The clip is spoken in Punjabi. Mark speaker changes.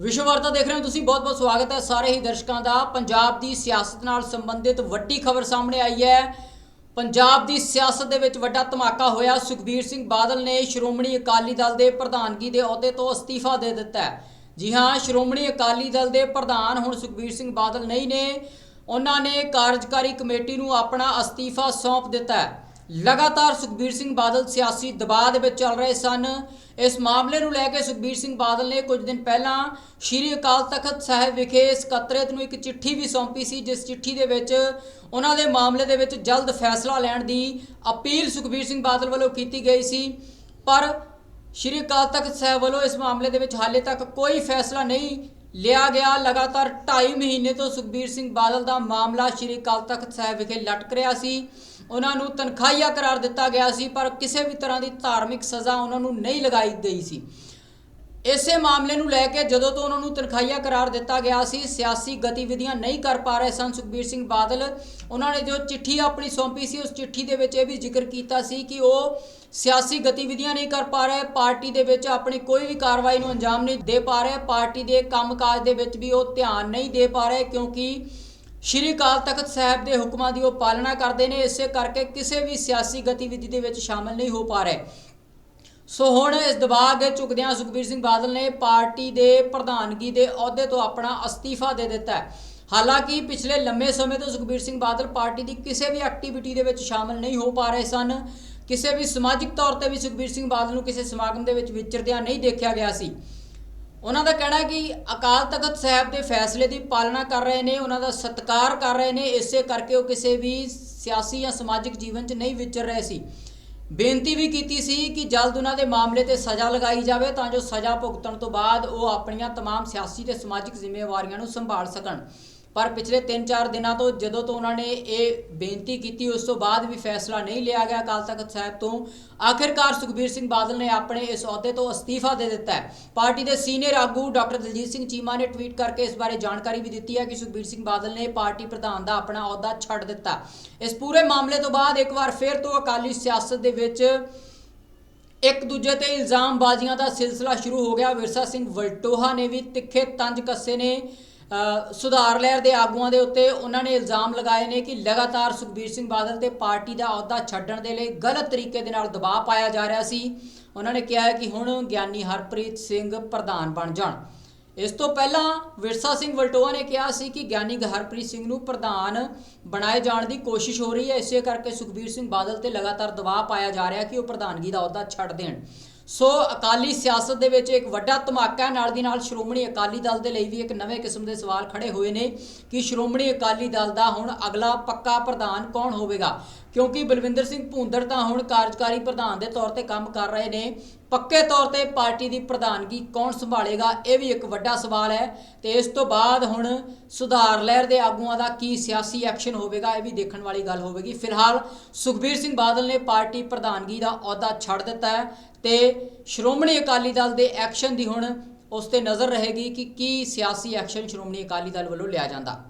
Speaker 1: ਵਿਸ਼ਵ ਵਾਰਤਾ ਦੇਖ ਰਹੇ ਹੋ ਤੁਸੀਂ ਬਹੁਤ-ਬਹੁਤ ਸਵਾਗਤ ਹੈ ਸਾਰੇ ਹੀ ਦਰਸ਼ਕਾਂ ਦਾ। ਪੰਜਾਬ ਦੀ ਸਿਆਸਤ ਨਾਲ ਸੰਬੰਧਿਤ ਵੱਡੀ ਖਬਰ ਸਾਹਮਣੇ ਆਈ ਹੈ। ਪੰਜਾਬ ਦੀ ਸਿਆਸਤ ਦੇ ਵਿੱਚ ਵੱਡਾ ਧਮਾਕਾ ਹੋਇਆ। ਸੁਖਬੀਰ ਸਿੰਘ ਬਾਦਲ ਨੇ ਸ਼੍ਰੋਮਣੀ ਅਕਾਲੀ ਦਲ ਦੇ ਪ੍ਰਧਾਨਗੀ ਦੇ ਅਹੁਦੇ ਤੋਂ ਅਸਤੀਫਾ ਦੇ ਦਿੱਤਾ ਹੈ। ਜੀ ਹਾਂ, ਸ਼੍ਰੋਮਣੀ ਅਕਾਲੀ ਦਲ ਦੇ ਪ੍ਰਧਾਨ ਹੁਣ ਸੁਖਬੀਰ ਸਿੰਘ ਬਾਦਲ ਨਹੀਂ ਨੇ। ਉਹਨਾਂ ਨੇ ਕਾਰਜਕਾਰੀ ਕਮੇਟੀ ਨੂੰ ਆਪਣਾ ਅਸਤੀਫਾ ਸੌਂਪ ਦਿੱਤਾ ਹੈ। ਲਗਾਤਾਰ ਸੁਖਬੀਰ ਸਿੰਘ ਬਾਦਲ ਸਿਆਸੀ ਦਬਾਅ ਦੇ ਵਿੱਚ ਚੱਲ ਰਹੇ ਸਨ। ਇਸ ਮਾਮਲੇ ਨੂੰ ਲੈ ਕੇ ਸੁਖਬੀਰ ਸਿੰਘ ਬਾਦਲ ਨੇ ਕੁਝ ਦਿਨ ਪਹਿਲਾਂ ਸ਼੍ਰੀ ਅਕਾਲ ਤਖਤ ਸਾਹਿਬ ਵਿਖੇ ਸਕੱਤਰੇਤ ਨੂੰ ਇੱਕ ਚਿੱਠੀ ਵੀ ਸੌਂਪੀ ਸੀ, ਜਿਸ ਚਿੱਠੀ ਦੇ ਵਿੱਚ ਉਹਨਾਂ ਦੇ ਮਾਮਲੇ ਦੇ ਵਿੱਚ ਜਲਦ ਫੈਸਲਾ ਲੈਣ ਦੀ ਅਪੀਲ ਸੁਖਬੀਰ ਸਿੰਘ ਬਾਦਲ ਵੱਲੋਂ ਕੀਤੀ ਗਈ ਸੀ। ਪਰ ਸ਼੍ਰੀ ਅਕਾਲ ਤਖਤ ਸਾਹਿਬ ਵੱਲੋਂ ਇਸ ਮਾਮਲੇ ਦੇ ਵਿੱਚ ਹਾਲੇ ਤੱਕ ਕੋਈ ਫੈਸਲਾ ਨਹੀਂ ਲਿਆ ਗਿਆ। ਲਗਾਤਾਰ 2.5 ਮਹੀਨੇ ਤੋਂ ਸੁਖਬੀਰ ਸਿੰਘ ਬਾਦਲ ਦਾ ਮਾਮਲਾ ਸ਼੍ਰੀ ਅਕਾਲ ਤਖਤ ਸਾਹਿਬ ਵਿਖੇ ਲਟਕ ਰਿਹਾ ਸੀ। ਉਹਨਾਂ ਨੂੰ ਤਨਖਾਹੀਆ ਕਰਾਰ ਦਿੱਤਾ ਗਿਆ ਸੀ, ਪਰ ਕਿਸੇ ਵੀ ਤਰ੍ਹਾਂ ਦੀ ਧਾਰਮਿਕ ਸਜ਼ਾ ਉਹਨਾਂ ਨੂੰ ਨਹੀਂ ਲਗਾਈ ਗਈ ਸੀ। ਇਸੇ ਮਾਮਲੇ ਨੂੰ ਲੈ ਕੇ ਜਦੋਂ ਤੋਂ ਉਹਨਾਂ ਨੂੰ ਤਨਖਾਹੀਆ ਕਰਾਰ ਦਿੱਤਾ ਗਿਆ ਸੀ, ਸਿਆਸੀ ਗਤੀਵਿਧੀਆਂ ਨਹੀਂ ਕਰ ਪਾ ਰਹੇ ਸਨ ਸੁਖਬੀਰ ਸਿੰਘ ਬਾਦਲ। ਉਹਨਾਂ ਨੇ ਜੋ ਚਿੱਠੀ ਆਪਣੀ ਸੌਂਪੀ ਸੀ, ਉਸ ਚਿੱਠੀ ਦੇ ਵਿੱਚ ਇਹ ਵੀ ਜ਼ਿਕਰ ਕੀਤਾ ਸੀ ਕਿ ਉਹ ਸਿਆਸੀ ਗਤੀਵਿਧੀਆਂ ਨਹੀਂ ਕਰ ਪਾ ਰਹੇ, ਪਾਰਟੀ ਦੇ ਵਿੱਚ ਆਪਣੀ ਕੋਈ ਵੀ ਕਾਰਵਾਈ ਨੂੰ ਅੰਜਾਮ ਨਹੀਂ ਦੇ ਪਾ ਰਹੇ, ਪਾਰਟੀ ਦੇ ਕੰਮਕਾਜ ਦੇ ਵਿੱਚ ਵੀ ਉਹ ਧਿਆਨ ਨਹੀਂ ਦੇ ਪਾ ਰਹੇ ਕਿਉਂਕਿ ਸ਼੍ਰੀ ਅਕਾਲ ਤਖਤ ਸਾਹਿਬ ਦੇ ਹੁਕਮਾਂ ਦੀ ਉਹ ਪਾਲਣਾ ਕਰਦੇ ਨੇ, ਇਸੇ ਕਰਕੇ ਕਿਸੇ ਵੀ ਸਿਆਸੀ ਗਤੀਵਿਧੀ ਦੇ ਵਿੱਚ ਸ਼ਾਮਲ ਨਹੀਂ ਹੋ ਪਾ ਰਹੇ। ਸੋ ਹੁਣ ਇਸ ਦਬਾਅ ਅੱਗੇ ਝੁਕਦਿਆਂ ਸੁਖਬੀਰ ਸਿੰਘ ਬਾਦਲ ਨੇ ਪਾਰਟੀ ਦੇ ਪ੍ਰਧਾਨਗੀ ਦੇ ਅਹੁਦੇ ਤੋਂ ਆਪਣਾ ਅਸਤੀਫਾ ਦੇ ਦਿੱਤਾ ਹੈ। ਹਾਲਾਂਕਿ ਪਿਛਲੇ ਲੰਮੇ ਸਮੇਂ ਤੋਂ ਸੁਖਬੀਰ ਸਿੰਘ ਬਾਦਲ ਪਾਰਟੀ ਦੀ ਕਿਸੇ ਵੀ ਐਕਟੀਵਿਟੀ ਦੇ ਵਿੱਚ ਸ਼ਾਮਲ ਨਹੀਂ ਹੋ ਪਾ ਰਹੇ ਸਨ। ਕਿਸੇ ਵੀ ਸਮਾਜਿਕ ਤੌਰ ਤੇ ਵੀ ਸੁਖਬੀਰ ਸਿੰਘ ਬਾਦਲ ਨੂੰ ਕਿਸੇ ਸਮਾਗਮ ਦੇ ਵਿੱਚ ਵਿਚਰਦਿਆਂ ਨਹੀਂ ਦੇਖਿਆ ਗਿਆ ਸੀ। ਉਹਨਾਂ ਦਾ ਕਹਿਣਾ ਹੈ ਕਿ ਅਕਾਲ ਤਖਤ ਸਾਹਿਬ ਦੇ ਫੈਸਲੇ ਦੀ ਪਾਲਣਾ ਕਰ ਰਹੇ ਨੇ ਉਹਨਾਂ ਦਾ ਸਤਿਕਾਰ ਕਰ ਰਹੇ ਨੇ ਇਸੇ ਕਰਕੇ ਉਹ ਕਿਸੇ ਵੀ ਸਿਆਸੀ ਜਾਂ ਸਮਾਜਿਕ ਜੀਵਨ 'ਚ ਨਹੀਂ ਵਿਚਰ ਰਹੇ ਸੀ ਬੇਨਤੀ ਵੀ ਕੀਤੀ ਸੀ ਕਿ ਜਲਦ ਉਹਨਾਂ ਦੇ ਮਾਮਲੇ ਤੇ ਸਜ਼ਾ ਲਗਾਈ ਜਾਵੇ ਤਾਂ ਜੋ ਸਜ਼ਾ ਭੁਗਤਣ ਤੋਂ ਬਾਅਦ ਉਹ ਆਪਣੀਆਂ तमाम ਸਿਆਸੀ ਤੇ ਸਮਾਜਿਕ ਜ਼ਿੰਮੇਵਾਰੀਆਂ ਨੂੰ ਸੰਭਾਲ ਸਕਣ ਪਰ ਪਿਛਲੇ 3-4 ਦਿਨਾਂ ਤੋਂ ਜਦੋਂ ਤੋਂ ਉਹਨਾਂ ਨੇ ਇਹ ਬੇਨਤੀ ਕੀਤੀ, ਉਸ ਤੋਂ ਬਾਅਦ ਵੀ ਫੈਸਲਾ ਨਹੀਂ ਲਿਆ ਗਿਆ ਅਕਾਲ ਤਖਤ ਸਾਹਿਬ ਤੋਂ। ਆਖਿਰਕਾਰ ਸੁਖਬੀਰ ਸਿੰਘ ਬਾਦਲ ਨੇ ਆਪਣੇ ਇਸ ਅਹੁਦੇ ਤੋਂ ਅਸਤੀਫਾ ਦੇ ਦਿੱਤਾ ਹੈ। ਪਾਰਟੀ ਦੇ ਸੀਨੀਅਰ ਆਗੂ ਡਾਕਟਰ ਦਲਜੀਤ ਸਿੰਘ ਚੀਮਾ ਨੇ ਟਵੀਟ ਕਰਕੇ ਇਸ ਬਾਰੇ ਜਾਣਕਾਰੀ ਵੀ ਦਿੱਤੀ ਹੈ ਕਿ ਸੁਖਬੀਰ ਸਿੰਘ ਬਾਦਲ ਨੇ ਪਾਰਟੀ ਪ੍ਰਧਾਨ ਦਾ ਆਪਣਾ ਅਹੁਦਾ ਛੱਡ ਦਿੱਤਾ। ਇਸ ਪੂਰੇ ਮਾਮਲੇ ਤੋਂ ਬਾਅਦ ਇੱਕ ਵਾਰ ਫਿਰ ਤੋਂ ਅਕਾਲੀ ਸਿਆਸਤ ਦੇ ਵਿੱਚ ਇੱਕ ਦੂਜੇ ਤੇ ਇਲਜ਼ਾਮਬਾਜ਼ੀਆਂ ਦਾ ਸਿਲਸਿਲਾ ਸ਼ੁਰੂ ਹੋ ਗਿਆ। ਵਿਰਸਾ ਸਿੰਘ ਵਲਟੋਹਾ ਨੇ ਵੀ ਤਿੱਖੇ ਤੰਜ ਕੱਸੇ ਨੇ ਸੁਧਾਰ ਲਹਿਰ ਦੇ ਆਗੂਆਂ ਦੇ ਉੱਤੇ ਉਹਨਾਂ ਨੇ ਇਲਜ਼ਾਮ ਲਗਾਏ ਨੇ ਕਿ ਲਗਾਤਾਰ ਸੁਖਬੀਰ ਸਿੰਘ ਬਾਦਲ ਤੇ ਪਾਰਟੀ ਦਾ ਅਹੁਦਾ ਛੱਡਣ ਦੇ ਲਈ ਗਲਤ ਤਰੀਕੇ ਦੇ ਨਾਲ ਦਬਾਅ ਪਾਇਆ ਜਾ ਰਿਹਾ ਸੀ। ਉਹਨਾਂ ਨੇ ਕਿਹਾ ਕਿ ਹੁਣ ਗਿਆਨੀ ਹਰਪ੍ਰੀਤ ਸਿੰਘ ਪ੍ਰਧਾਨ ਬਣ ਜਾਣ। ਇਸ ਤੋਂ ਪਹਿਲਾਂ ਵਿਰਸਾ ਸਿੰਘ ਵਲਟੋਆ ਨੇ ਕਿਹਾ ਸੀ ਕਿ ਗਿਆਨੀ ਹਰਪ੍ਰੀਤ ਸਿੰਘ ਨੂੰ ਪ੍ਰਧਾਨ ਬਣਾਏ ਜਾਣ ਦੀ ਕੋਸ਼ਿਸ਼ ਹੋ ਰਹੀ ਹੈ। ਇਸੇ ਕਰਕੇ ਸੁਖਬੀਰ ਸਿੰਘ ਬਾਦਲ ਤੇ ਲਗਾਤਾਰ ਦਬਾਅ ਪਾਇਆ ਜਾ ਰਿਹਾ ਕਿ ਉਹ ਪ੍ਰਧਾਨਗੀ ਦਾ ਅਹੁਦਾ ਛੱਡ ਦੇਣ। ਸੋ ਅਕਾਲੀ ਸਿਆਸਤ ਦੇ ਵਿੱਚ ਇੱਕ ਵੱਡਾ ਧਮਾਕਾ ਨਾਲ ਦੀ ਨਾਲ ਸ਼੍ਰੋਮਣੀ ਅਕਾਲੀ ਦਲ ਦੇ ਲਈ ਵੀ ਇੱਕ ਨਵੇਂ ਕਿਸਮ ਦੇ ਸਵਾਲ ਖੜੇ ਹੋਏ ਨੇ ਕਿ ਸ਼੍ਰੋਮਣੀ ਅਕਾਲੀ ਦਲ ਦਾ ਹੁਣ ਅਗਲਾ ਪੱਕਾ ਪ੍ਰਧਾਨ ਕੌਣ ਹੋਵੇਗਾ? ਕਿਉਂਕਿ ਬਲਵਿੰਦਰ ਸਿੰਘ ਭੂੰਦੜ ਤਾਂ ਹੁਣ ਕਾਰਜਕਾਰੀ ਪ੍ਰਧਾਨ ਦੇ ਤੌਰ ਤੇ ਕੰਮ ਕਰ ਰਹੇ ਨੇ। ਪੱਕੇ ਤੌਰ ਤੇ ਪਾਰਟੀ ਦੀ ਪ੍ਰਧਾਨਗੀ ਕੌਣ ਸੰਭਾਲੇਗਾ, ਇਹ ਵੀ ਇੱਕ ਵੱਡਾ ਸਵਾਲ ਹੈ ਤੇ ਇਸ ਤੋਂ ਬਾਅਦ ਹੁਣ ਸੁਧਾਰ ਲਹਿਰ ਦੇ ਆਗੂਆਂ ਦਾ ਕੀ ਸਿਆਸੀ ਐਕਸ਼ਨ ਹੋਵੇਗਾ, ਇਹ ਵੀ ਦੇਖਣ ਵਾਲੀ ਗੱਲ ਹੋਵੇਗੀ। ਫਿਲਹਾਲ ਸੁਖਬੀਰ ਸਿੰਘ ਬਾਦਲ ਨੇ ਪਾਰਟੀ ਪ੍ਰਧਾਨਗੀ ਦਾ ਅਹੁਦਾ ਛੱਡ ਦਿੱਤਾ ਹੈ ਤੇ ਸ਼੍ਰੋਮਣੀ ਅਕਾਲੀ ਦਲ ਦੇ ਐਕਸ਼ਨ ਦੀ ਹੁਣ ਉਸ ਤੇ ਨਜ਼ਰ ਰਹੇਗੀ ਕਿ ਕੀ ਸਿਆਸੀ ਐਕਸ਼ਨ ਸ਼੍ਰੋਮਣੀ ਅਕਾਲੀ ਦਲ ਵੱਲੋਂ ਲਿਆ ਜਾਂਦਾ।